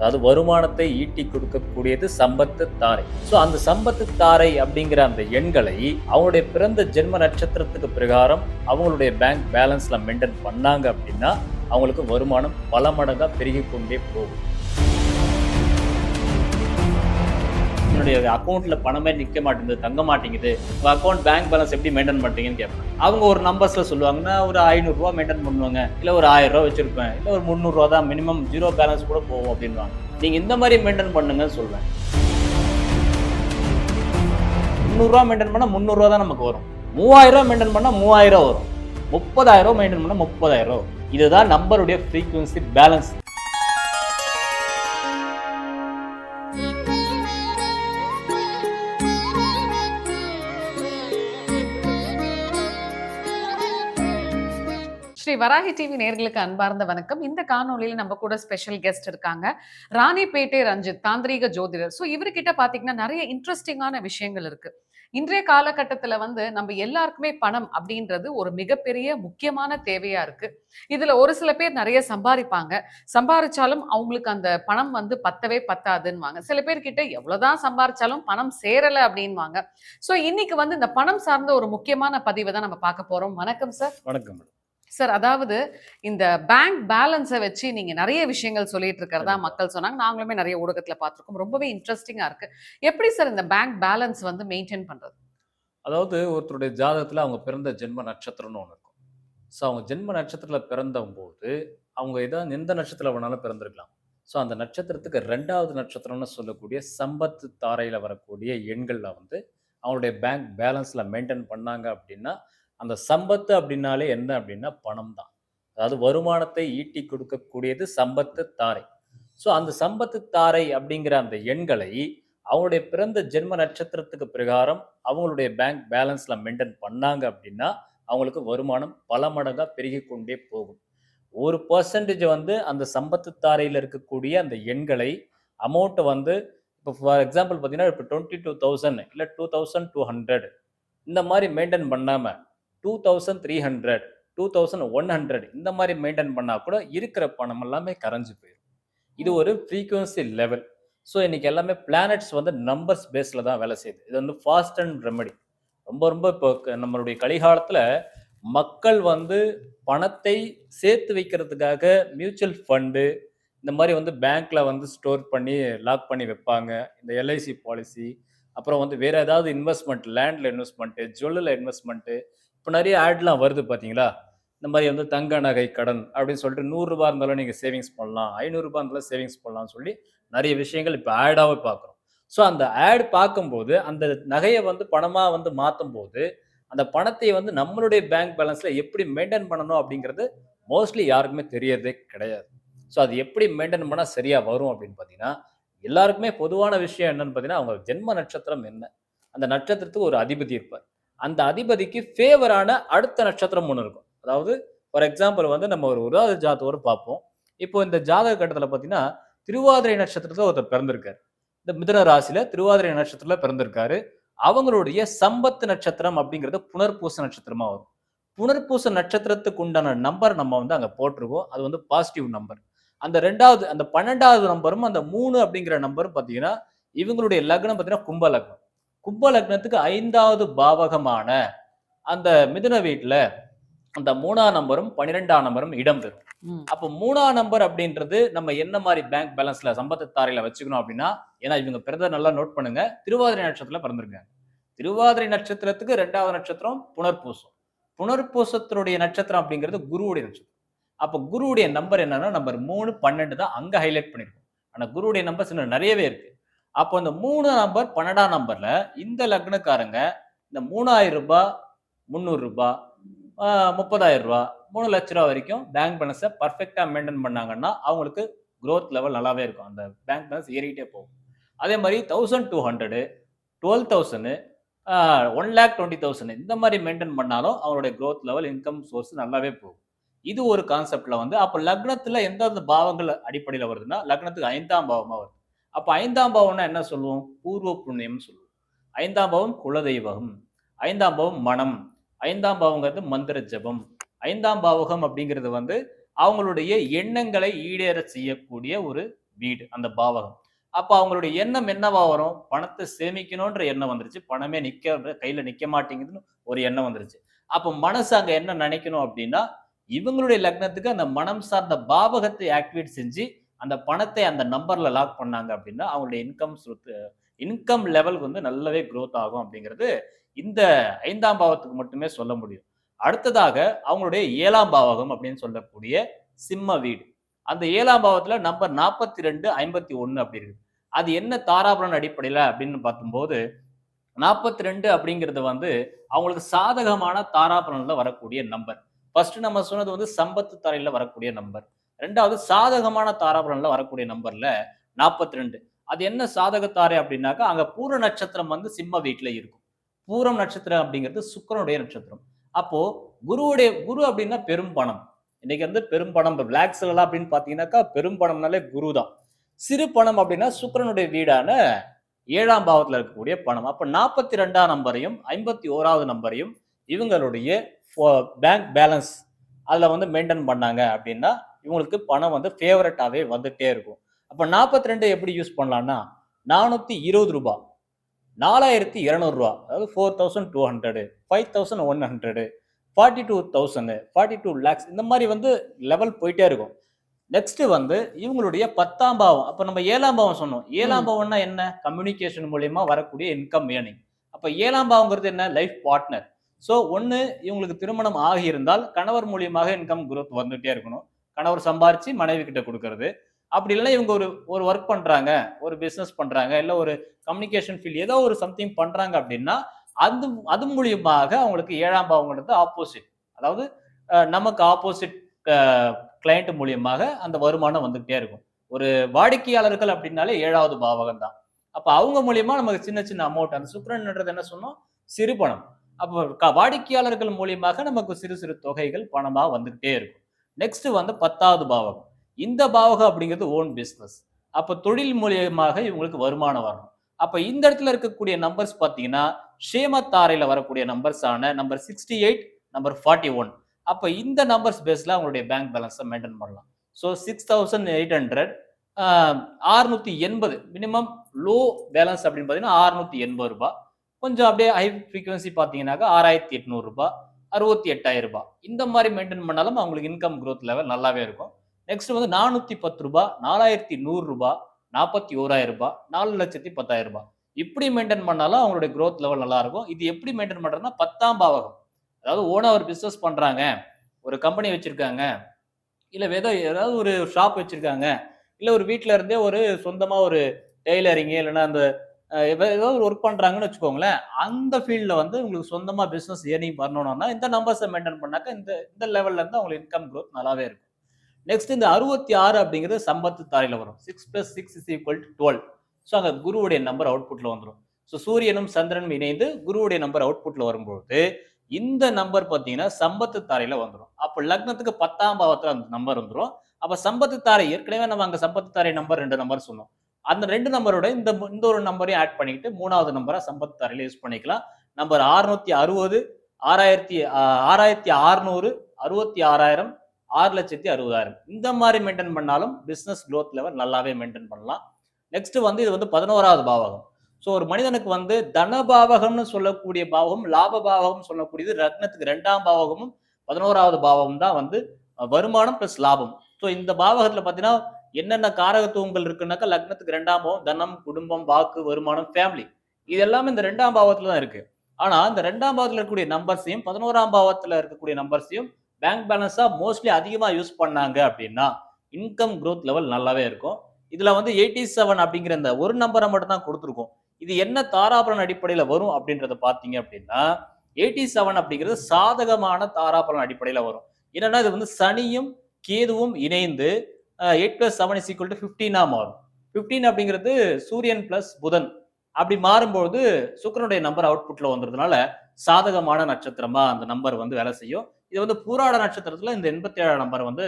அதாவது வருமானத்தை ஈட்டி கொடுக்கக்கூடியது சம்பத்து தாரை. ஸோ அந்த சம்பத்து தாரை அப்படிங்கிற அந்த எண்களை அவங்களுடைய பிறந்த ஜென்ம நட்சத்திரத்துக்கு பிரகாரம் அவங்களுடைய பேங்க் பேலன்ஸில் மெயின்டைன் பண்ணாங்க அப்படின்னா அவங்களுக்கு வருமானம் பல மடங்காக பெருகிக்கொண்டே போகும். உங்களுடைய அக்கௌண்ட்ல பணமே நிக்க மாட்டேங்குது தங்க மாட்டேங்குது. உங்கள் அக்கௌண்ட் பேங்க் பேலன்ஸ் எப்படி மெயின்டைன் பண்றீங்கன்னு கேட்பேன். அவங்க ஒரு நம்பர்ஸ்ல சொல்லுவாங்கன்னா ஒரு ஐநூறு ரூபா மெயின்டைன் பண்ணுவாங்க. இல்ல ஒரு ஆயிரம் ரூபா வச்சிருப்பேன். இல்ல ஒரு முந்நூறு ரூபா தான் மினிமம் ஜீரோ பேலன்ஸ் கூட போகும் அப்படின்வாங்க நீங்க இந்த மாதிரி மெயின்டைன் பண்ணுங்கன்னு சொல்லுவேன் முந்நூறுரூவா மெயின்டைன் பண்ணால் முந்நூறுரூவா தான் நமக்கு வரும். மூவாயிரம் ரூபா மெயின்டைன் பண்ணால் மூவாயிரம் வரும். முப்பதாயிரம் ரூபா மெயின்டைன் பண்ணால் முப்பதாயிரம் ரூபா இதுதான் நம்பருடைய frequency balance Shri Varahi TV நேர்களுக்கு அன்பார்ந்த வணக்கம். இந்த காணொளியில நம்ம கூட ஸ்பெஷல் கெஸ்ட் இருக்காங்க. ராணிப்பேட்டை ரஞ்சித் தாந்திரீக ஜோதிடர். ஸோ இவர்கிட்ட பாத்தீங்கன்னா நிறைய இன்ட்ரெஸ்டிங்கான விஷயங்கள் இருக்கு. இன்றைய காலகட்டத்துல வந்து நம்ம எல்லாருக்குமே பணம் அப்படின்றது ஒரு மிகப்பெரிய முக்கியமான தேவையா இருக்கு. இதுல ஒரு சில பேர் நிறைய சம்பாதிப்பாங்க. சம்பாதிச்சாலும் அவங்களுக்கு அந்த பணம் வந்து பத்தவே பத்தாதுன்னுவாங்க. சில பேர் கிட்ட எவ்வளவுதான் சம்பாதிச்சாலும் பணம் சேரல அப்படின்வாங்க ஸோ இன்னைக்கு வந்து இந்த பணம் சார்ந்த ஒரு முக்கியமான பதிவை தான் நம்ம பார்க்க போறோம். வணக்கம் சார் வணக்கம் மேடம் சார் அதாவது இந்த பேங்க் பேலன்ஸை வச்சு நீங்க நிறைய விஷயங்கள் சொல்லிட்டு இருக்கிறதா. மக்கள் சொன்னாங்க. நாங்களுமே நிறைய ஊடகத்துல பார்த்திருக்கோம். ரொம்பவே இன்ட்ரெஸ்டிங்கா இருக்கு. எப்படி சார் இந்த பேங்க் பேலன்ஸ் வந்து மெயின்டைன் பண்றது? அதாவது ஒருத்தருடைய ஜாதகத்தில் அவங்க பிறந்த ஜென்ம நட்சத்திரம்னு ஒன்று இருக்கும். ஸோ அவங்க ஜென்ம நட்சத்திரத்தில் பிறந்தபோது அவங்க ஏதாவது எந்த நட்சத்திரம் வேணாலும் பிறந்திருக்கலாம். ஸோ அந்த நட்சத்திரத்துக்கு ரெண்டாவது நட்சத்திரம்னு சொல்லக்கூடிய சம்பத்து தாரையில் வரக்கூடிய எண்களில் வந்து அவங்களுடைய பேங்க் பேலன்ஸில் மெயின்டைன் பண்ணாங்க அப்படின்னா அந்த சம்பத்து அப்படின்னாலே என்ன அப்படின்னா பணம் தான் அதாவது வருமானத்தை ஈட்டி கொடுக்கக்கூடியது சம்பத்து தாரை. ஸோ அந்த சம்பத்து தாரை அப்படிங்கிற அந்த எண்களை அவங்களுடைய பிறந்த ஜென்ம நட்சத்திரத்துக்கு பிரகாரம் அவங்களுடைய பேங்க் பேலன்ஸில் மெயின்டைன் பண்ணாங்க அப்படின்னா அவங்களுக்கு வருமானம் பல மடங்காக பெருகி கொண்டே போகும். ஒரு பர்சன்டேஜ் வந்து அந்த சம்பத்து தாரையில் இருக்கக்கூடிய அந்த எண்களை அமௌண்ட்டை வந்து இப்போ ஃபார் எக்ஸாம்பிள் பார்த்தீங்கன்னா இப்போ டுவெண்ட்டி டூ தௌசண்ட் இல்லை டூ தௌசண்ட் டூ ஹண்ட்ரட் இந்த மாதிரி மெயின்டைன் பண்ணாமல் two thousand three hundred two thousand one hundred இந்த மாதிரி மெயின்டைன் பண்ணால் கூட இருக்கிற பணம் எல்லாமே கரைஞ்சு போயிடும் இது ஒரு ஃப்ரீக்குவன்சி லெவல் ஸோ இன்னைக்கு எல்லாமே பிளானட்ஸ் வந்து நம்பர்ஸ் பேஸில் தான் வேலை செய்யுது. இது வந்து ஃபாஸ்ட் அண்ட் ரெமெடி ரொம்ப ரொம்ப இப்போ நம்மளுடைய கலிகாலத்தில் மக்கள் வந்து பணத்தை சேர்த்து வைக்கிறதுக்காக மியூச்சுவல் ஃபண்டு இந்த மாதிரி வந்து பேங்க்ல வந்து ஸ்டோர் பண்ணி லாக் பண்ணி வைப்பாங்க. இந்த எல்ஐசி பாலிசி அப்புறம் வந்து வேற ஏதாவது இன்வெஸ்ட்மெண்ட் லேண்ட்ல இன்வெஸ்ட்மெண்ட்டு ஜுவல்லில் இன்வெஸ்ட்மெண்ட்டு இப்போ நிறைய ஆட்லாம் வருது பார்த்தீங்களா? இந்த மாதிரி வந்து தங்க நகை கடன் அப்படின்னு சொல்லிட்டு நூறுரூபா இருந்தாலும் நீங்கள் சேவிங்ஸ் பண்ணலாம் ஐநூறுரூபா இருந்தாலும் சேவிங்ஸ் பண்ணலாம்னு சொல்லி நிறைய விஷயங்கள் இப்போ ஆடாகவே பார்க்குறோம். ஸோ அந்த ஆட் பார்க்கும்போது அந்த நகையை வந்து பணமாக வந்து மாற்றும் போது அந்த பணத்தை வந்து நம்மளுடைய பேங்க் பேலன்ஸில் எப்படி மெயின்டைன் பண்ணணும் அப்படிங்கிறது மோஸ்ட்லி யாருக்குமே தெரியறதே கிடையாது. ஸோ அது எப்படி மெயின்டைன் பண்ணால் சரியாக வரும் அப்படின்னு பார்த்தீங்கன்னா எல்லாருக்குமே பொதுவான விஷயம் என்னன்னு பார்த்தீங்கன்னா அவங்க ஜென்ம நட்சத்திரம் என்ன? அந்த நட்சத்திரத்துக்கு ஒரு அதிபதி இருப்பார். அந்த அதிபதிக்கு ஃபேவரான அடுத்த நட்சத்திரம் ஒன்று இருக்கும். அதாவது ஃபார் எக்ஸாம்பிள் வந்து நம்ம ஒரு உதாத ஜாதகத்தோடு பார்ப்போம். இப்போ இந்த ஜாதக கட்டத்தில் பார்த்தீங்கன்னா திருவாதிரை நட்சத்திரத்தில் ஒருத்தர் பிறந்திருக்காரு. இந்த மிதன ராசியில திருவாதிரை நட்சத்திரத்தில் பிறந்திருக்காரு. அவங்களுடைய சம்பத்து நட்சத்திரம் அப்படிங்கிறது புனர்பூச நட்சத்திரமா வரும். புனர்பூச நட்சத்திரத்துக்கு உண்டான நம்பர் நம்ம வந்து அங்கே போட்டிருக்கோம். அது வந்து பாசிட்டிவ் நம்பர் அந்த ரெண்டாவது அந்த பன்னெண்டாவது நம்பரும் அந்த மூணு அப்படிங்கிற நம்பரும் பார்த்தீங்கன்னா இவங்களுடைய லக்னம் பார்த்தீங்கன்னா கும்ப லக்னம் கும்ப லக்னத்துக்கு ஐந்தாவது பாவகமான அந்த மிதுன வீட்டுல அந்த மூணாம் நம்பரும் பன்னிரெண்டாம் நம்பரும் இடம்பெறும். அப்போ மூணாம் நம்பர் அப்படின்றது நம்ம என்ன மாதிரி பேங்க் பேலன்ஸ்ல சம்பத்து தாரையில வச்சுக்கணும் அப்படின்னா ஏன்னா இவங்க பிறந்த நல்லா நோட் பண்ணுங்க. திருவாதிரை நட்சத்திரத்துல பிறந்திருக்காங்க. திருவாதிரை நட்சத்திரத்துக்கு ரெண்டாவது நட்சத்திரம் புனர்பூசம். புனர்பூசத்தினுடைய நட்சத்திரம் அப்படிங்கிறது குருவுடைய நட்சத்திரம். அப்போ குருவுடைய நம்பர் என்னன்னா நம்பர் மூணு பன்னெண்டு தான் அங்க ஹைலைட் பண்ணிருக்கோம். ஆனா குருவுடைய நம்பர்ஸ் இன்னும் நிறையவே இருக்கு. அப்போ இந்த மூணு நம்பர் பன்னெண்டாம் நம்பர்ல இந்த லக்னக்காரங்க இந்த மூணாயிரம் ரூபாய் முந்நூறு ரூபாய் முப்பதாயிரம் ரூபாய் மூணு லட்ச ரூபா வரைக்கும் பேங்க் பேலன்ஸை பர்ஃபெக்டாக மெயின்டைன் பண்ணாங்கன்னா அவங்களுக்கு க்ரோத் லெவல் நல்லாவே இருக்கும். அந்த பேங்க் பேலன்ஸ் ஏறிக்கிட்டே போகும். அதே மாதிரி thousand two hundred twelve thousand one lakh twenty thousand இந்த மாதிரி மெயின்டைன் பண்ணாலும் அவங்களுடைய க்ரோத் லெவல் இன்கம் சோர்ஸ் நல்லாவே போகும். இது ஒரு கான்செப்டில் வந்து அப்போ லக்னத்தில் எந்தெந்த பாவங்கள் அடிப்படையில் வருதுன்னா லக்னத்துக்கு ஐந்தாம் பாவமாக வருது. அப்போ ஐந்தாம் பாவம்னா என்ன சொல்லுவோம்? பூர்வ புண்ணியம்னு சொல்லுவோம். ஐந்தாம் பாவம் குலதெய்வம். ஐந்தாம் பாவம் மனம். ஐந்தாம் பாவங்கிறது மந்திர ஜபம். ஐந்தாம் பாவகம் அப்படிங்கிறது வந்து அவங்களுடைய எண்ணங்களை ஈடேற செய்யக்கூடிய ஒரு வீடு அந்த பாவகம். அப்போ அவங்களுடைய எண்ணம் என்னவா வரும்? பணத்தை சேமிக்கணும்ன்ற எண்ணம் வந்துருச்சு. பணமே நிக்க கையில நிக்க மாட்டேங்குதுன்னு ஒரு எண்ணம் வந்துருச்சு. அப்போ மனசு அங்க என்ன நினைக்கணும் அப்படின்னா இவங்களுடைய லக்னத்துக்கு அந்த மனம் சார்ந்த பாவகத்தை ஆக்டிவேட் செஞ்சு அந்த பணத்தை அந்த நம்பர்ல லாக் பண்ணாங்க அப்படின்னா அவங்களுடைய இன்கம் இன்கம் லெவல் வந்து நல்லாவே க்ரோத் ஆகும் அப்படிங்கிறது இந்த ஐந்தாம் பாவத்துக்கு மட்டுமே சொல்ல முடியும். அடுத்ததாக அவங்களுடைய ஏழாம் பாவகம் அப்படின்னு சொல்லக்கூடிய சிம்ம வீடு. அந்த ஏழாம் பாவத்துல நம்பர் நாற்பத்தி ரெண்டு ஐம்பத்தி ஒன்று அப்படி இருக்கு. அது என்ன தாராபுரன் அடிப்படையில் அப்படின்னு பார்க்கும்போது நாற்பத்தி ரெண்டு அப்படிங்கிறது வந்து அவங்களுக்கு சாதகமான தாராபுரன்ல வரக்கூடிய நம்பர் ஃபர்ஸ்ட் நம்ம சொன்னது வந்து சம்பத்து தரையில வரக்கூடிய நம்பர் ரெண்டாவது சாதகமான தாராபுரம்ல வரக்கூடிய நம்பர்ல நாற்பத்தி ரெண்டு அது என்ன சாதகத்தாரை அப்படின்னாக்கா அங்க பூர நட்சத்திரம் வந்து சிம்ம வீட்டுல இருக்கும். பூரம் நட்சத்திரம் அப்படிங்கிறது சுக்கிரனுடைய நட்சத்திரம். அப்போ குருவுடைய குரு அப்படின்னா பெரும் பணம். இன்னைக்கு வந்து பெரும் பணம் பிளாக் செல்லாம் அப்படின்னு பாத்தீங்கன்னாக்கா பெரும் பணம்னாலே குரு தான். சிறு பணம் அப்படின்னா சுக்கரனுடைய வீடான ஏழாம் பாவத்துல இருக்கக்கூடிய பணம். அப்ப நாற்பத்தி ரெண்டாம் நம்பரையும் ஐம்பத்தி ஓராவது நம்பரையும் இவங்களுடைய பேங்க் பேலன்ஸ் அதுல வந்து மெயின்டைன் பண்ணாங்க அப்படின்னா இவங்களுக்கு பணம் வந்து ஃபேவரட்டாவே வந்துட்டே இருக்கும். அப்ப நாற்பத்தி ரெண்டு எப்படி யூஸ் பண்ணலாம்னா நானூத்தி இருபது ரூபாய் நாலாயிரத்தி இரநூறுவா அதாவது four thousand two hundred five thousand one hundred forty two thousand forty two lakhs இந்த மாதிரி வந்து லெவல் போயிட்டே இருக்கும். நெக்ஸ்ட் வந்து இவங்களுடைய பத்தாம் பாவம். அப்ப நம்ம ஏழாம் பாவம் சொன்னோம். ஏழாம் பாவம்னா என்ன? கம்யூனிகேஷன் மூலியமா வரக்கூடிய இன்கம் ஏர்னிங் அப்ப ஏழாம் பாவங்கிறது என்ன? லைஃப் பார்ட்னர் ஸோ ஒன்று இவங்களுக்கு திருமணம் ஆகியிருந்தால் கணவர் மூலியமாக இன்கம் growth வந்துட்டே இருக்கணும். கணவர் சம்பாரிச்சு மனைவி கிட்ட கொடுக்கறது. அப்படி இல்லைன்னா இவங்க ஒரு ஒரு ஒர்க் பண்றாங்க ஒரு பிசினஸ் பண்றாங்க இல்ல ஒரு கம்யூனிகேஷன் ஃபீல்ட் ஏதோ ஒரு சம்திங் பண்றாங்க அப்படின்னா அது அது மூலியமாக அவங்களுக்கு ஏழாம் பாவங்கிறது ஆப்போசிட் அதாவது நமக்கு ஆப்போசிட் கிளைண்ட் மூலியமாக அந்த வருமானம் வந்துகிட்டே இருக்கும். ஒரு வாடிக்கையாளர்கள் அப்படின்னாலே ஏழாவது பாவகம் தான். அப்ப அவங்க மூலியமா நமக்கு சின்ன சின்ன அமௌண்ட் அந்த சுக்கரன்ன்றது என்ன சொன்னோம்? சிறு பணம் அப்போ வாடிக்கையாளர்கள் மூலியமாக நமக்கு சிறு சிறு தொகைகள் பணமாக வந்துகிட்டே இருக்கும். நெக்ஸ்ட் வந்து பத்தாவது பாவகம். இந்த பாவகம் அப்படிங்கிறது ஓன் பிஸ்னஸ் அப்போ தொழில் மூலியமாக இவங்களுக்கு வருமானம் வரணும். அப்போ இந்த இடத்துல இருக்கக்கூடிய நம்பர்ஸ் பார்த்தீங்கன்னா ஷேமத்தாரையில் வரக்கூடிய நம்பர்ஸ் ஆன number sixty eight number forty one அப்போ இந்த நம்பர்ஸ் பேஸில் அவங்களுடைய பேங்க் பேலன்ஸை மெயின்டைன் பண்ணலாம். So six thousand eight hundred ஆறுநூத்தி எண்பது. மினிமம் லோ பேலன்ஸ் அப்படின்னு பார்த்தீங்கன்னா ஆறுநூத்தி எண்பது ரூபாய். கொஞ்சம் அப்படியே ஹை ஃப்ரீக்வன்சி பார்த்தீங்கன்னாக்கா ஆறாயிரத்தி எட்நூறுரூபா அறுபத்தி எட்டாயிரம் ரூபாய். இந்த மாதிரி மெயின்டைன் பண்ணாலும் அவங்களுக்கு இன்கம் க்ரோத் லெவல் நல்லாவே இருக்கும். நெக்ஸ்ட் வந்து நானூத்தி பத்து ரூபாய் நாலாயிரத்தி நூறு ரூபாய் நாற்பத்தி ஓராயிரம் ரூபாய் நாலு லட்சத்தி பத்தாயிரம் ரூபாய். இப்படி மெயின்டைன் பண்ணாலும் அவங்களுடைய க்ரோத் லெவல் நல்லா இருக்கும். இது எப்படி மெயின்டைன் பண்றதுன்னா பத்தாம் பாவகம். அதாவது ஓனா ஒரு பிசினஸ் பண்றாங்க ஒரு கம்பெனி வச்சிருக்காங்க இல்ல ஏதோ ஏதாவது ஒரு ஷாப் வச்சிருக்காங்க இல்ல ஒரு வீட்டில் இருந்தே ஒரு சொந்தமா ஒரு டெய்லரிங் இல்லைன்னா அந்த ஏதோ ஏதோ ஒரு ஒர்க் பண்ணுறாங்கன்னு வச்சுக்கோங்களேன். அந்த ஃபீல்டில் வந்து உங்களுக்கு சொந்தமாக பிஸ்னஸ் ஏர்னிங் பண்ணணும்னா இந்த நம்பர்ஸை மெயின்டைன் பண்ணாக்க இந்த இந்த லெவல்ல இருந்து இன்கம் க்ரோத் நல்லாவே இருக்கும். நெக்ஸ்ட் இந்த அறுபத்தி ஆறு அப்படிங்கிறது சம்பத்து தாரையில் வரும். Six plus six is equal to twelve so அங்கே குருவுடைய நம்பர் அவுட்புட்டில் வந்துடும் ஸோ சூரியனும் சந்திரனும் இணைந்து குருவுடைய நம்பர் அவுட்புட்டில் வரும்பொழுது இந்த நம்பர் பார்த்தீங்கன்னா சம்பத்து தாரையில் வந்துடும் அப்போ லக்னத்துக்கு பத்தாம் பாவத்தில் அந்த நம்பர் வந்துடும் அப்போ சம்பத்து தாரை ஏற்கனவே நம்ம அங்கே சம்பத்து தாரை நம்பர் ரெண்டு நம்பர் சொன்னோம். அந்த ரெண்டு நம்பரோட இந்த இந்த ஒரு நம்பரையும் ஆட் பண்ணிக்கிட்டு மூணாவது நம்பரை சம்பத்து ரிலீஸ் யூஸ் பண்ணிக்கலாம். நம்பர் அறுநூத்தி அறுபது ஆறாயிரத்தி ஆறாயிரத்தி அறுநூறு அறுபத்தி ஆறாயிரம் ஆறு லட்சத்தி அறுபதாயிரம். இந்த மாதிரி மெயின்டைன் பண்ணாலும் பிஸ்னஸ் க்ரோத் லெவல் நல்லாவே மெயின்டைன் பண்ணலாம். நெக்ஸ்ட் வந்து இது வந்து பதினோராவது பாவகம். ஸோ ஒரு மனிதனுக்கு வந்து தனபாவகம்னு சொல்லக்கூடிய பாவகம் லாப பாவகம் சொல்லக்கூடியது ரத்னத்துக்கு ரெண்டாம் பாவகமும் பதினோராவது பாவகம் தான் வந்து வருமானம் பிளஸ் லாபம். ஸோ இந்த பாவகத்தில் பார்த்தீங்கன்னா என்னென்ன காரகத்துவங்கள் இருக்குன்னாக்கா லக்னத்துக்கு ரெண்டாம் பாவம் தனம் குடும்பம் வாக்கு வருமானம் ஃபேமிலி இது எல்லாமே இந்த ரெண்டாம் பாவத்துல தான் இருக்கு. ஆனா இந்த ரெண்டாம் பாவத்துல இருக்கக்கூடிய நம்பர்ஸையும் பதினோராம் பாவத்துல இருக்கக்கூடிய நம்பர்ஸையும் பேங்க் பேலன்ஸா மோஸ்ட்லி அதிகமா யூஸ் பண்ணாங்க அப்படின்னா இன்கம் க்ரோத் லெவல் நல்லாவே இருக்கும். இதுல வந்து எயிட்டி செவன் அப்படிங்கிற இந்த ஒரு நம்பரை மட்டும் தான் கொடுத்துருக்கோம். இது என்ன தாராபலன் அடிப்படையில வரும் அப்படின்றத பாத்தீங்க அப்படின்னா எயிட்டி செவன் அப்படிங்கிறது சாதகமான தாராபலன் அடிப்படையில வரும். என்னன்னா இது வந்து சனியும் கேதுவும் இணைந்து eight plus seven is equal to ஃபிஃப்டீனாக மாறும். ஃபிஃப்டீன் அப்படிங்கிறது சூரியன் பிளஸ் புதன். அப்படி மாறும்போது சுக்கிரனுடைய நம்பர் அவுட்புட்டில் வந்துறதுனால சாதகமான நட்சத்திரமா அந்த நம்பர் வந்து வேலை செய்யும். இது வந்து பூராட நட்சத்திரத்துல இந்த எண்பத்தி ஏழாம் நம்பர் வந்து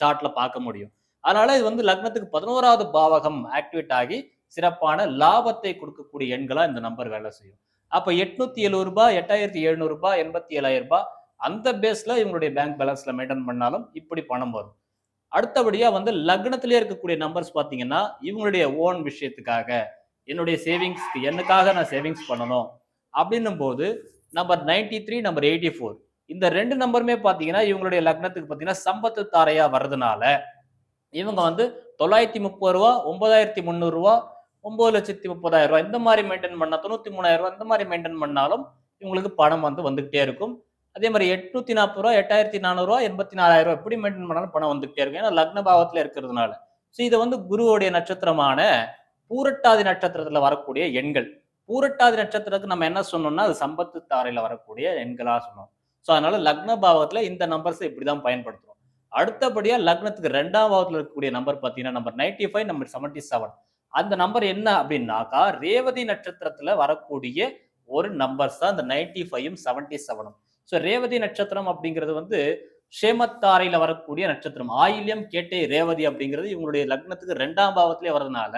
சார்ட்ல பார்க்க முடியும். அதனால இது வந்து லக்னத்துக்கு பதினோராவது பாவகம் ஆக்டிவேட் ஆகி சிறப்பான லாபத்தை கொடுக்கக்கூடிய எண்களா இந்த நம்பர் வேலை செய்யும். அப்ப எட்நூத்தி எழுபது ரூபாய் எட்டாயிரத்தி எழுநூறு ரூபாய் எண்பத்தி ஏழாயிரம் ரூபாய் அந்த பேஸ்ல இவங்களுடைய பேங்க் பேலன்ஸ்ல மெயின்டைன் பண்ணாலும் இப்படி பணம் வரும். அடுத்தபடியா வந்து லக்னத்திலே இருக்கக்கூடிய நம்பர்ஸ் பார்த்தீங்கன்னா இவங்களுடைய ஓன் விஷயத்துக்காக என்னுடைய சேவிங்ஸ்க்கு எனக்காக நான் சேவிங்ஸ் பண்ணணும்? அப்படின்னும் போது number ninety three number eighty four இந்த ரெண்டு நம்பருமே பார்த்தீங்கன்னா இவங்களுடைய லக்னத்துக்கு பார்த்தீங்கன்னா சம்பத்து தாரையா வர்றதுனால இவங்க வந்து தொள்ளாயிரத்தி முப்பது ரூபா ஒன்பதாயிரத்தி முந்நூறுரூவா ஒம்பது ஒன்பது லட்சத்தி முப்பதாயிரம் ரூபா. இந்த மாதிரி மெயின்டைன் பண்ணால் தொண்ணூற்றி மூணாயிரம் ரூபா இந்த மாதிரி மெயின்டைன் பண்ணாலும் இவங்களுக்கு பணம் வந்து வந்துகிட்டே இருக்கும். அதே மாதிரி எட்நூத்தி நாற்பது ரூபா எட்டாயிரத்தி நானூறுரூவா எண்பத்தி நாலாயிரம் ரூபாய் எப்படி மெயின்டைன் பண்ணாலும் பணம் வந்துகிட்டே இருக்கும். ஏன்னா லக்ன பாவத்தில் இருக்கிறதுனால. ஸோ இதை வந்து குருவோடைய நட்சத்திரமான பூரட்டாதி நட்சத்திரத்தில் வரக்கூடிய எண்கள். பூரட்டாதி நட்சத்திரத்துக்கு நம்ம என்ன சொன்னோம்னா அது சம்பத்து தாரையில் வரக்கூடிய எண்களாக சொன்னோம். ஸோ அதனால லக்ன பாவத்தில் இந்த நம்பர்ஸை இப்படி தான் பயன்படுத்துகிறோம் அடுத்தபடியாக லக்னத்துக்கு ரெண்டாம் பாவத்தில் இருக்கக்கூடிய நம்பர் பார்த்தீங்கன்னா number ninety five number seventy seven அந்த நம்பர் என்ன அப்படின்னாக்கா ரேவதி நட்சத்திரத்தில் வரக்கூடிய ஒரு நம்பர்ஸ் தான் இந்த நைன்டி ஃபைவும் செவன்டி செவனும் ஸோ ரேவதி நட்சத்திரம் அப்படிங்கிறது வந்து ஷேமத்தாரையில வரக்கூடிய நட்சத்திரம். ஆயில்யம் கேட்டே ரேவதி அப்படிங்கிறது இவங்களுடைய லக்னத்துக்கு ரெண்டாம் பாவத்திலே வர்றதுனால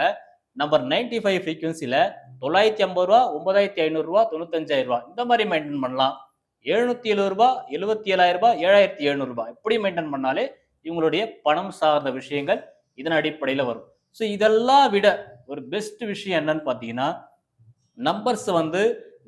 நம்பர் நைன்டி ஃபைவ் ஃப்ரீக்வன்சியில் தொள்ளாயிரத்தி ஐம்பது ரூபா ஒன்பதாயிரத்தி ஐநூறுரூவா தொண்ணூத்தஞ்சாயிரம் ரூபா. இந்த மாதிரி மெயின்டைன் பண்ணலாம். எழுநூத்தி எழுபது ரூபா எழுபத்தி ஏழாயிரம் ரூபாய் ஏழாயிரத்தி எழுநூறுபா இப்படி மெயின்டைன் பண்ணாலே இவங்களுடைய பணம் சார்ந்த விஷயங்கள் இதன் அடிப்படையில் வரும். ஸோ இதெல்லாம் விட ஒரு பெஸ்ட் விஷயம் என்னன்னு பார்த்தீங்கன்னா நம்பர்ஸ் வந்து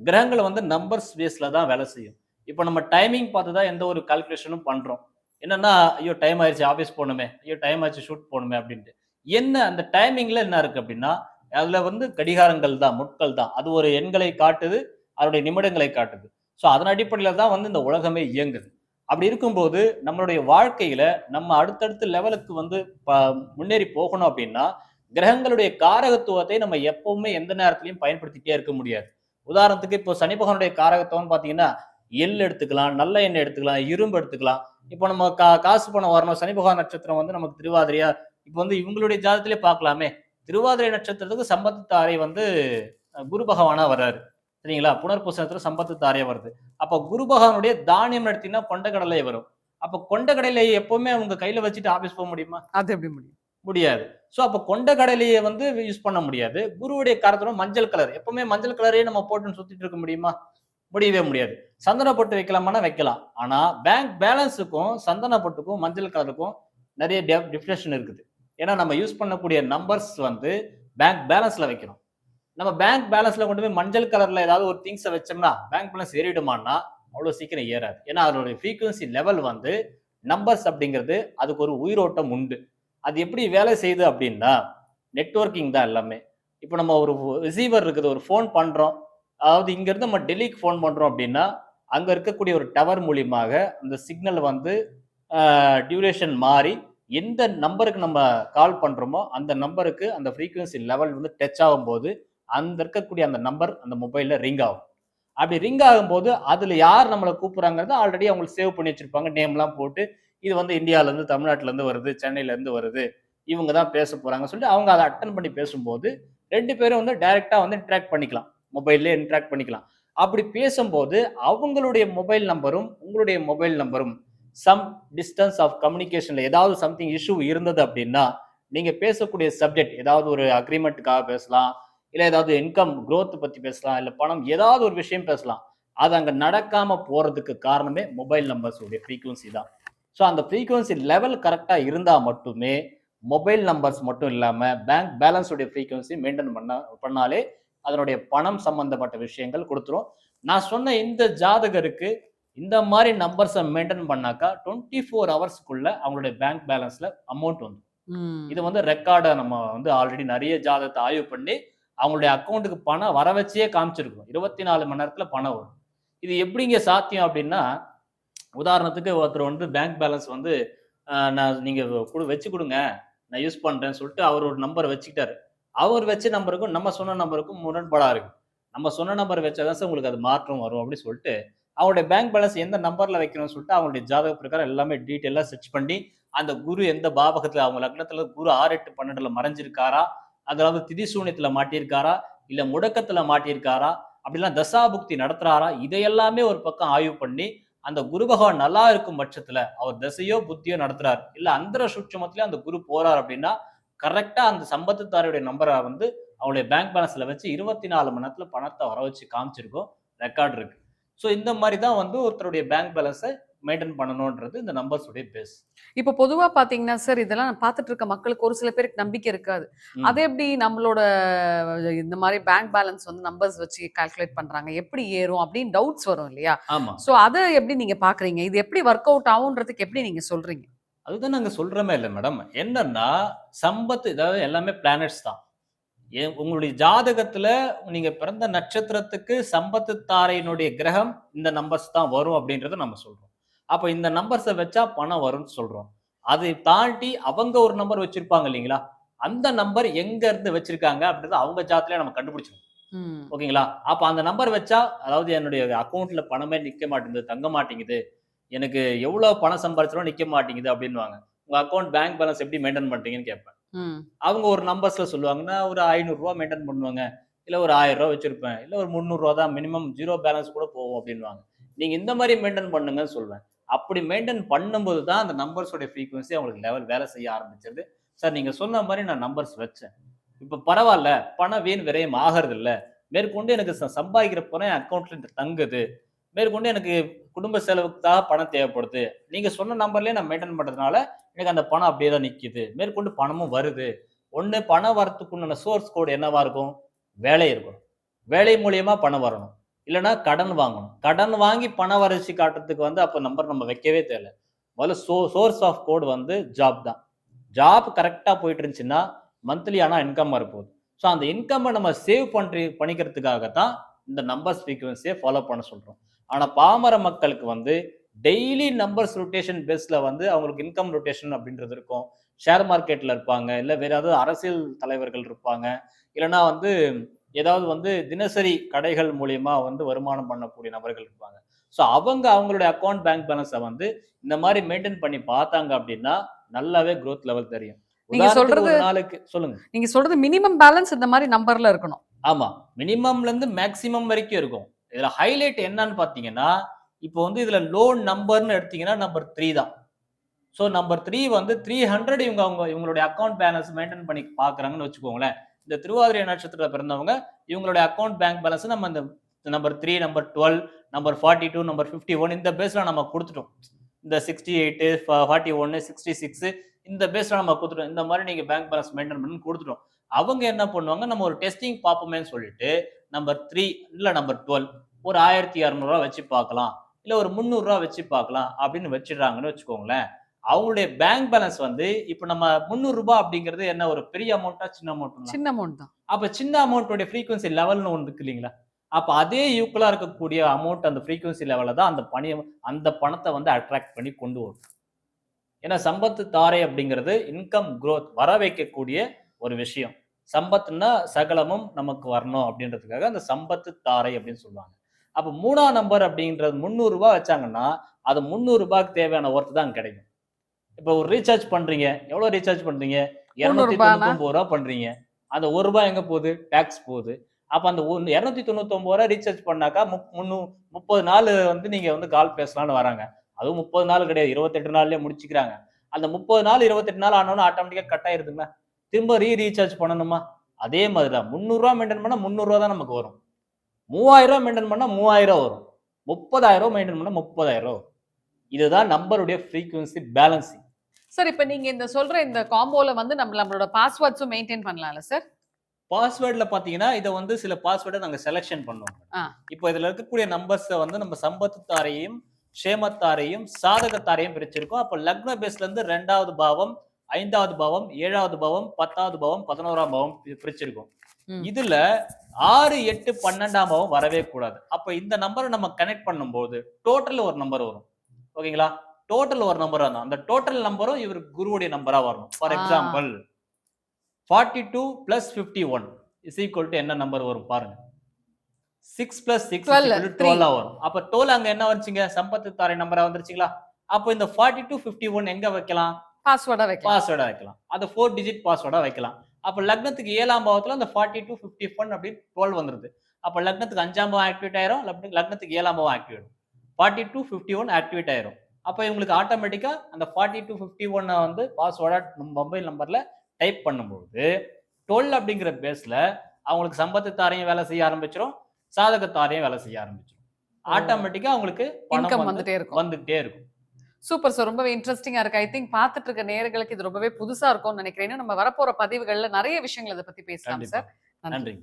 கிரகங்களை வந்து நம்பர்ஸ் பேஸில் தான் வேலை செய்யும். இப்போ நம்ம டைமிங் பார்த்து தான் எந்த ஒரு கால்குலேஷனும் பண்ணுறோம் என்னன்னா ஐயோ டைம் ஆயிடுச்சு ஆஃபீஸ் போகணுமே. ஐயோ டைம் ஆயிடுச்சு ஷூட் போகணுமே அப்படின்ட்டு. என்ன அந்த டைமிங்ல என்ன இருக்கு அப்படின்னா அதுல வந்து கடிகாரங்கள் தான் முட்கள் தான். அது ஒரு எண்களை காட்டுது அதனுடைய நிமிடங்களை காட்டுது. ஸோ அதன் அடிப்படையில் தான் வந்து இந்த உலகமே இயங்குது. அப்படி இருக்கும்போது நம்மளுடைய வாழ்க்கையில நம்ம அடுத்தடுத்த லெவலுக்கு வந்து ப- முன்னேறி போகணும் அப்படின்னா கிரகங்களுடைய காரகத்துவத்தை நம்ம எப்பவுமே எந்த நேரத்திலையும் பயன்படுத்திட்டே இருக்க முடியாது. உதாரணத்துக்கு இப்போ சனிபகனுடைய காரகத்துவம் பார்த்தீங்கன்னா எள் எடுத்துக்கலாம் நல்ல எண்ணெய் எடுத்துக்கலாம் இரும்பு எடுத்துக்கலாம். இப்போ நம்ம கா காசு பணம் வரணும். சனி பகவான் நட்சத்திரம் வந்து நமக்கு திருவாதிரையா இப்போ வந்து இவங்களுடைய ஜாதத்திலே பார்க்கலாமே. திருவாதிரை நட்சத்திரத்துக்கு சம்பத்து தாரை வந்து குரு பகவானா வர்றாரு. சரிங்களா? புனர்பூசணத்துல சம்பத்து தாரையா வருது. அப்ப குரு பகவானுடைய தானியம் எடுத்தீங்கன்னா கொண்டக்கடலை வரும். அப்ப கொண்டக்கடலை எப்பவுமே அவங்க கையில வச்சுட்டு ஆபீஸ் போக முடியுமா? அது எப்படி முடியும்? முடியாது. ஸோ அப்போ கொண்ட கடலையை வந்து யூஸ் பண்ண முடியாது. குருவுடைய காரத்துல மஞ்சள் கலர் எப்பவுமே மஞ்சள் கலரே நம்ம போட்டுன்னு சுத்திட்டு இருக்க முடியுமா? முடியவே முடியாது. சந்தன பொட்டு வைக்கலாமான்னா வைக்கலாம். ஆனா பேங்க் பேலன்ஸுக்கும் சந்தன பொட்டுக்கும் மஞ்சள் கலருக்கும் நிறைய டிஃப்ரெஷன் இருக்குது. ஏன்னா நம்ம யூஸ் பண்ணக்கூடிய நம்பர்ஸ் வந்து பேங்க் பேலன்ஸ்ல வைக்கணும். நம்ம பேங்க் பேலன்ஸ்ல கொண்டு போய் மஞ்சள் கலர்ல ஏதாவது ஒரு திங்ஸை வச்சோம்னா பேங்க் பேலன்ஸ் ஏறிடுமான்னா அவ்வளோ சீக்கிரம் ஏறாது. ஏன்னா அதனுடைய ஃப்ரீக்குவன்சி லெவல் வந்து நம்பர்ஸ் அப்படிங்கிறது அதுக்கு ஒரு உயிரோட்டம் உண்டு. அது எப்படி வேலை செய்யுது அப்படின்னா நெட்வொர்க்கிங் தான் எல்லாமே. இப்போ நம்ம ஒரு ரிசீவர் இருக்குது ஒரு ஃபோன் பண்ணுறோம் அதாவது இங்கேருந்து நம்ம டெல்லிக்கு ஃபோன் பண்ணுறோம் அப்படின்னா அங்கே இருக்கக்கூடிய ஒரு டவர் மூலியமாக அந்த சிக்னல் வந்து டியூரேஷன் மாறி எந்த நம்பருக்கு நம்ம கால் பண்ணுறோமோ அந்த நம்பருக்கு அந்த ஃப்ரீக்குவன்சி லெவல் வந்து டச் ஆகும்போது அந்த இருக்கக்கூடிய அந்த நம்பர் அந்த மொபைலில் ரிங் ஆகும். அப்படி ரிங் ஆகும்போது அதில் யார் நம்மளை கூப்பிட்றாங்கிறது ஆல்ரெடி அவங்களுக்கு சேவ் பண்ணி வச்சிருப்பாங்க. நேம்லாம் போட்டு இது வந்து இந்தியாவிலேருந்து தமிழ்நாட்டிலேருந்து வருது சென்னையிலேருந்து வருது இவங்க தான் பேச போகிறாங்க சொல்லிட்டு அவங்க அதை அட்டன் பண்ணி பேசும்போது ரெண்டு பேரும் வந்து டைரெக்டாக வந்து இன்ட்ராக்ட் பண்ணிக்கலாம். மொபைல்லே இன்ட்ராக்ட் பண்ணிக்கலாம். அப்படி பேசும்போது அவங்களுடைய மொபைல் நம்பரும் உங்களுடைய மொபைல் நம்பரும் சம் டிஸ்டன்ஸ் ஆஃப் கம்யூனிகேஷன்ல ஏதாவது சம்திங் இஷ்யூ இருந்தது அப்படின்னா நீங்க பேசக்கூடிய சப்ஜெக்ட் ஏதாவது ஒரு அக்ரிமெண்ட்டுக்காக பேசலாம் இல்லை ஏதாவது இன்கம் குரோத் பத்தி பேசலாம் இல்லை பணம் ஏதாவது ஒரு விஷயம் பேசலாம். அது அங்கே நடக்காம போறதுக்கு காரணமே மொபைல் நம்பர்ஸ் உடைய ஃப்ரீக்குவன்சி தான். ஸோ அந்த ஃப்ரீக்குவன்சி லெவல் கரெக்டாக இருந்தால் மட்டுமே மொபைல் நம்பர்ஸ் மட்டும் இல்லாமல் பேங்க் பேலன்ஸுடைய ஃப்ரீக்குவன்சி மெயின்டைன் பண்ண பண்ணாலே அதனுடைய பணம் சம்பந்தப்பட்ட விஷயங்கள் கொடுத்துரும். நான் சொன்ன இந்த ஜாதகருக்கு இந்த மாதிரி நம்பர்ஸை மெயின்டைன் பண்ணாக்கா டுவெண்ட்டி ஃபோர் ஹவர்ஸ்க்குள்ள அவங்களுடைய பேங்க் பேலன்ஸ்ல அமௌண்ட் வந்து இது வந்து ரெக்கார்டை நம்ம வந்து ஆல்ரெடி நிறைய ஜாதகத்தை ஆய்வு பண்ணி அவங்களுடைய அக்கௌண்ட்டுக்கு பணம் வர வச்சே காமிச்சிருக்கோம் இருபத்தி நாலு மணி நேரத்துல பணம் வரும். இது எப்படிங்க சாத்தியம் அப்படின்னா உதாரணத்துக்கு ஒருத்தர் வந்து பேங்க் பேலன்ஸ் வந்து நான் நீங்க கொடு வச்சு கொடுங்க. நான் யூஸ் பண்றேன்னு சொல்லிட்டு அவர் ஒரு நம்பர் வச்சுக்கிட்டாரு. அவர் வச்ச நம்பருக்கும் நம்ம சொன்ன நம்பருக்கும் முரண்பாடாக இருக்கும். நம்ம சொன்ன நம்பர் வச்சாதான் சார் உங்களுக்கு அது மாற்றம் வரும் அப்படின்னு சொல்லிட்டு அவங்களுடைய பேங்க் பேலன்ஸ் எந்த நம்பரில் வைக்கணும்னு சொல்லிட்டு அவங்களுடைய ஜாதக பிரகாரம் எல்லாமே டீட்டெயிலாக சர்ச் பண்ணி அந்த குரு எந்த பாபகத்தில் அவங்க லக்னத்தில் குரு ஆறு எட்டு பன்னெண்டுல மறைஞ்சிருக்காரா? அதாவது திதி சூன்யத்தில் மாட்டியிருக்காரா? இல்லை முடக்கத்தில் மாட்டியிருக்காரா? அப்படிலாம் தசாபுக்தி நடத்துறாரா? இதையெல்லாமே ஒரு பக்கம் ஆய்வு பண்ணி அந்த குரு பகவான் நல்லா இருக்கும் பட்சத்துல அவர் தசையோ புத்தியோ நடத்துறாரு. இல்ல அந்தர சூட்சமத்திலே அந்த குரு போறார் அப்படின்னா கரெக்டா அந்த சம்பத்துத்தாரையுடைய நம்பரை வந்து அவங்களுடைய பேங்க் பேலன்ஸ்ல வச்சு இருபத்தி நாலு மணி நேரத்துல பணத்தை வர வச்சு காமிச்சிருக்கோம். ரெக்கார்ட் இருக்கு. ஸோ இந்த மாதிரி தான் வந்து ஒருத்தருடைய பேங்க் பேலன்ஸை மெயின்டைன் பண்ணணுன்றது இந்த நம்பர்ஸ் உடைய பேஸ் இப்போ பொதுவா பாத்தீங்கன்னா சார் இதெல்லாம் நான் பார்த்துட்டு இருக்க மக்களுக்கு ஒரு சில பேருக்கு நம்பிக்கை இருக்காது. அது எப்படி நம்மளோட இந்த மாதிரி பேங்க் பேலன்ஸ் வந்து நம்பர்ஸ் வச்சு கால்குலேட் பண்றாங்க? எப்படி ஏறும்? அப்படின்னு டவுட்ஸ் வரும் இல்லையா? சோ அதை எப்படி நீங்க பாக்குறீங்க? இது எப்படி ஒர்க் அவுட் ஆகுன்றதுக்கு எப்படி நீங்க சொல்றீங்க? அதுதான் நாங்க சொல்றோமே இல்லை மேடம் என்னன்னா சம்பத்து அதாவது எல்லாமே பிளானட்ஸ் தான். உங்களுடைய ஜாதகத்துல நீங்க பிறந்த நட்சத்திரத்துக்கு சம்பத்து தாரையினுடைய கிரகம் இந்த நம்பர்ஸ் தான் வரும் அப்படின்றத நம்ம சொல்றோம். அப்ப இந்த நம்பர்ஸை வச்சா பணம் வரும்னு சொல்றோம். அதை தாண்டி அவங்க ஒரு நம்பர் வச்சிருப்பாங்க இல்லைங்களா? அந்த நம்பர் எங்க இருந்து வச்சிருக்காங்க அப்படின்றத அவங்க ஜாதத்துல நம்ம கண்டுபிடிச்சிருக்கோம் ம். ஓகேங்களா? அப்ப அந்த நம்பர் வச்சா அதாவது என்னுடைய அக்கௌண்ட்ல பணமே நிக்க மாட்டேங்குது தங்க மாட்டேங்குது எனக்கு எவ்வளவு பணம் சம்பாதிச்சாலும் நிக்க மாட்டேங்குது அப்படின்னுவாங்க. உங்க அக்கௌண்ட் பேங்க் பேலன்ஸ் எப்படி மெயின்டைன் பண்றீங்கன்னு கேட்பேன். அவங்க ஒரு நம்பர்ஸ்ல சொல்லுவாங்கன்னா ஒரு ஐநூறு ரூபா மெயின்டைன் பண்ணுவாங்க. இல்ல ஒரு ஆயிரம் ரூபா வச்சிருப்பேன். இல்ல ஒரு முந்நூறு ரூபா தான் மினிமம் ஜீரோ பேலன்ஸ் கூட போகும் அப்படின்வாங்க நீங்க இந்த மாதிரி மெயின்டைன் பண்ணுங்கன்னு சொல்லுவேன் அப்படி மெயின்டைன் பண்ணும்போது தான் அந்த நம்பர்ஸோட ஃப்ரீக்வன்சி அவங்களுக்கு லெவல் வேலை செய்ய ஆரம்பிச்சிருது. சார் நீங்க சொன்ன மாதிரி நான் நம்பர்ஸ் வச்சேன். இப்ப பரவாயில்ல பணம் வீண் விரயம் ஆகிறது இல்ல மேற்கொண்டு எனக்கு சம்பாதிக்கிற பணம் என் அக்கௌண்ட்ல தங்குது. மேற்கொண்டு எனக்கு குடும்ப செலவுக்காக பணம் தேவைப்படுது. நீங்கள் சொன்ன நம்பர்லேயே நான் மெயின்டைன் பண்ணுறதுனால எனக்கு அந்த பணம் அப்படியே தான் நிற்கிது மேற்கொண்டு பணமும் வருது. ஒன்று பணம் வரத்துக்குண்டான சோர்ஸ் கோடு என்னவா இருக்கும்? வேலை இருக்கணும். வேலை மூலியமாக பணம் வரணும். இல்லைன்னா கடன் வாங்கணும். கடன் வாங்கி பண வறட்சி காட்டுறதுக்கு வந்து அப்போ நம்பர் நம்ம வைக்கவே தேவையில்ல. முதல்ல சோ சோர்ஸ் ஆஃப் கோடு வந்து ஜாப் தான். ஜாப் கரெக்டாக போயிட்டு இருந்துச்சுன்னா மந்த்லி ஆனால் இன்கம் வரப்போகுது. ஸோ அந்த இன்கம்மை நம்ம சேவ் பண்ணுற பண்ணிக்கிறதுக்காக தான் இந்த நம்பர் ஃப்ரீக்குவன்சியை ஃபாலோ பண்ண சொல்கிறோம் ஆனால் பாமர மக்களுக்கு வந்து டெய்லி நம்பர்ஸ் ரொட்டேஷன் பேஸில் வந்து அவங்களுக்கு இன்கம் ரொட்டேஷன் அப்படின்றது இருக்கும். ஷேர் மார்க்கெட்டில் இருப்பாங்க. இல்லை வேற ஏதாவது அரசியல் தலைவர்கள் இருப்பாங்க. இல்லைன்னா வந்து ஏதாவது வந்து தினசரி கடைகள் மூலியமா வந்து வருமானம் பண்ணக்கூடிய நபர்கள் இருப்பாங்க. ஸோ அவங்க அவங்களுடைய அக்கௌண்ட் பேங்க் பேலன்ஸை வந்து இந்த மாதிரி மெயின்டைன் பண்ணி பார்த்தாங்க அப்படின்னா நல்லாவே growth லெவல் தெரியும். நீங்க சொல்றது- நாளுக்கு சொல்லுங்க. நீங்க சொல்றது மினிமம் பேலன்ஸ் இந்த மாதிரி நம்பர்ல இருக்கணும். ஆமா. மினிமம்ல இருந்து மேக்சிமம் வரைக்கும் இருக்கும். இதுல ஹைலைட் என்னன்னு பாத்தீங்கன்னா இப்போ வந்து இதுல லோன் நம்பர்னு எடுத்தீங்கன்னா நம்பர் த்ரீ தான். ஸோ நம்பர் த்ரீ வந்து த்ரீ ஹண்ட்ரட் இவங்க அவங்க இவங்களுடைய அக்கௌண்ட் பேலன்ஸ் மெயின்டைன் பண்ணி பாக்குறாங்கன்னு வச்சுக்கோங்களேன். இந்த திருவாதிரை நட்சத்திரத்தில் பிறந்தவங்க இவங்களுடைய அக்கௌண்ட் பேங்க் பேலன்ஸ் நம்ம இந்த number three number twelve number forty two number fifty one இந்த பேஸ்ல நம்ம கொடுத்துட்டோம். இந்த சிக்ஸ்டி எயிட்டு ஃபார்ட்டி ஒன்னு சிக்ஸ்டி சிக்ஸ் இந்த பேஸ்ல நம்ம கொடுத்துட்டோம். இந்த மாதிரி நீங்க பேங்க் பேலன்ஸ் மெயின்டைன் பண்ணி கொடுத்துட்டோம். அவங்க என்ன பண்ணுவாங்க நம்ம ஒரு டெஸ்டிங் பார்ப்போமேன்னு சொல்லிட்டு நம்பர் த்ரீ இல்ல நம்பர் டுவெல் ஒரு ஆயிரத்தி இரநூறுவா வச்சு பார்க்கலாம் இல்ல ஒரு முந்நூறுரூவா வச்சு பார்க்கலாம் அப்படின்னு வச்சிடுறாங்கன்னு வச்சுக்கோங்களேன். அவங்களுடைய பேங்க் பேலன்ஸ் வந்து இப்போ நம்ம முந்நூறு ரூபாய் அப்படிங்கிறது என்ன ஒரு பெரிய அமௌண்ட்டா சின்ன அமௌண்ட் சின்ன அமௌண்ட் தான். அப்ப சின்ன அமௌண்ட்டோட ஃப்ரீக்வன்சி லெவல்னு ஒன்று இருக்கு இல்லைங்களா? அப்ப அதே ஈக்குவலா இருக்கக்கூடிய அமௌண்ட் அந்த ஃப்ரீக்வன்சி லெவல்ல தான் அந்த பணியை அந்த பணத்தை வந்து அட்ராக்ட் பண்ணி கொண்டு வரும். ஏன்னா சம்பத்து தாரை அப்படிங்கிறது இன்கம் growth வர வைக்கக்கூடிய ஒரு விஷயம். சம்பத்துன்னா சகலமும் நமக்கு வரணும் அப்படின்றதுக்காக அந்த சம்பத்து தாரை அப்படின்னு சொல்லுவாங்க. அப்ப மூணாம் நம்பர் அப்படின்றது முந்நூறு ரூபாய் வச்சாங்கன்னா அது முந்நூறு ரூபாய்க்கு தேவையான ஒர்த் தான் கிடைக்கும். இப்போ ஒரு ரீசார்ஜ் பண்றீங்க. எவ்வளவு ரீசார்ஜ் பண்றீங்க? இருநூத்தி ரூபாய்னா? தொண்ணூத்தி ரூபா பண்றீங்க. அந்த ஒரு ரூபாய் எங்க போகுது? டாக்ஸ் போகுது. அப்ப அந்த ஒன்று இரநூத்தி தொண்ணூத்தி ரூபா ரீசார்ஜ் பண்ணாக்கா முப் முன்னூ முப்பது நாள் வந்து நீங்க வந்து கால் பேசலாம்னு வராங்க. அதுவும் முப்பது நாள் கிடையாது. இருபத்தெட்டு நாள்லயே முடிச்சுக்கிறாங்க. அந்த முப்பது நாள் இருபத்தெட்டு நாள் ஆனோன்னு ஆட்டோமேட்டிக்கா கட் ஆயிருதுங்க திரும்ப ரீ ரீசார்ஜ் பண்ணணுமா? அதே மாதிரி தான் முந்நூறுரூவா மெயின்டைன் பண்ணா முந்நூறுரூவா தான் நமக்கு வரும். மூவாயிரம் ரூபா மெயின்டைன் பண்ணா மூவாயிரம் வரும். முப்பதாயிரம் மெயின்டைன் பண்ணா முப்பதாயிரம் இதுதான் நம்பருடைய ஃப்ரீக்வன்சி பேலன்சிங் சார் இப்ப நீங்க இந்த சொல்ற இந்த காம்போல வந்து நம்ம நம்மளோட பாஸ்வேர்ட்ஸும் மெயின்டைன் பண்ணலாம்ல சார் பாஸ்வேர்ட்ல பாத்தீங்கன்னா இதை வந்து சில பாஸ்வேர்டை நாங்க செலெக்ஷன் பண்ணுவோம். இப்போ இதுல இருக்கக்கூடிய நம்பர்ஸை வந்து நம்ம சம்பத்துத்தாரையும் க்ஷேமத்தாரையும் சாதகத்தாரையும் பிரிச்சிருக்கோம். அப்ப லக்ன பேஸ்ல இருந்து ரெண்டாவது பாவம் ஐந்தாவது பாவம் ஏழாவது பாவம் பத்தாவது பாவம் பதினோராம் பாவம் பிரிச்சிருக்கோம். இதுல ஆறு எட்டு பன்னெண்டாம் பாவம் வரவே கூடாது. அப்ப இந்த நம்பரை நம்ம கனெக்ட் பண்ணும்போது டோட்டல் ஒரு நம்பர் வரும். ஓகேங்களா? டோட்டல் ஒரு நம்பர் வரும் அந்த டோட்டல் நம்பரும் இவர் குருவுடைய நம்பரா வரணும். For. Example forty two plus fifty one is equal to என்ன நம்பர் வரும் பாருங்க. சிக்ஸ் பிளஸ் சிக்ஸ் 12, டுவெல் வரும். அப்ப டுவெல் அங்க என்ன வந்துச்சுங்க? சம்பத்து தாரை நம்பரா வந்துருச்சுங்களா? அப்போ இந்த ஃபார்ட்டி டூ ஃபிஃப்டி ஒன் எங்க வைக்கலாம்? பாஸ்வேர்டா வைக்கலாம். பாஸ்வேர்டா வைக்கலாம். அது ஃபோர் டிஜிட் பாஸ்வேர்டா வைக்கலாம். அப்ப லக்னத்துக்கு ஏழாம் பாவத்துல அந்த ஃபார்ட்டி டூ ஃபிஃப்டி ஒன் அப்படின்னு டுவெல் வந்துருது. அப்ப லக்னத்துக்கு அஞ்சாம் பாவம் ஆக்டிவேட் ஆயிரும். லக்ன- லக்னத்துக்கு ஏழாம் பாவம் activate forty two fifty one activate ஆயிரும். அப்ப இவங்களுக்கு ஆட்டோமேட்டிக்கா அந்த ஃபார்ட்டி டூ ஃபிஃப்டி ஒன்னை வந்து பாஸ்வேர்டா மொபைல் நம்பர்ல டைப் பண்ணும்போது டுவெல் அப்படிங்கிற பேஸ்ல அவங்களுக்கு சம்பத்து தாரையும் வேலை செய்ய ஆரம்பிச்சிரும். சாதக தாரையும் வேலை செய்ய ஆரம்பிச்சிரும். ஆட்டோமேட்டிக்கா அவங்களுக்கு பணம் வந்துட்டே இருக்கும். வந்துகிட்டே இருக்கும். சூப்பர். சார் ரொம்பவே இன்ட்ரெஸ்டிங்கா இருக்கு. ஐ திங்க் பார்த்துட்டு இருக்க நேயர்களுக்கு இது ரொம்பவே புதுசா இருக்கும்னு நினைக்கிறேன். நம்ம வரப்போற பதிவுகள்ல நிறைய விஷயங்கள் இதை பத்தி பேசலாம் சார் நன்றி.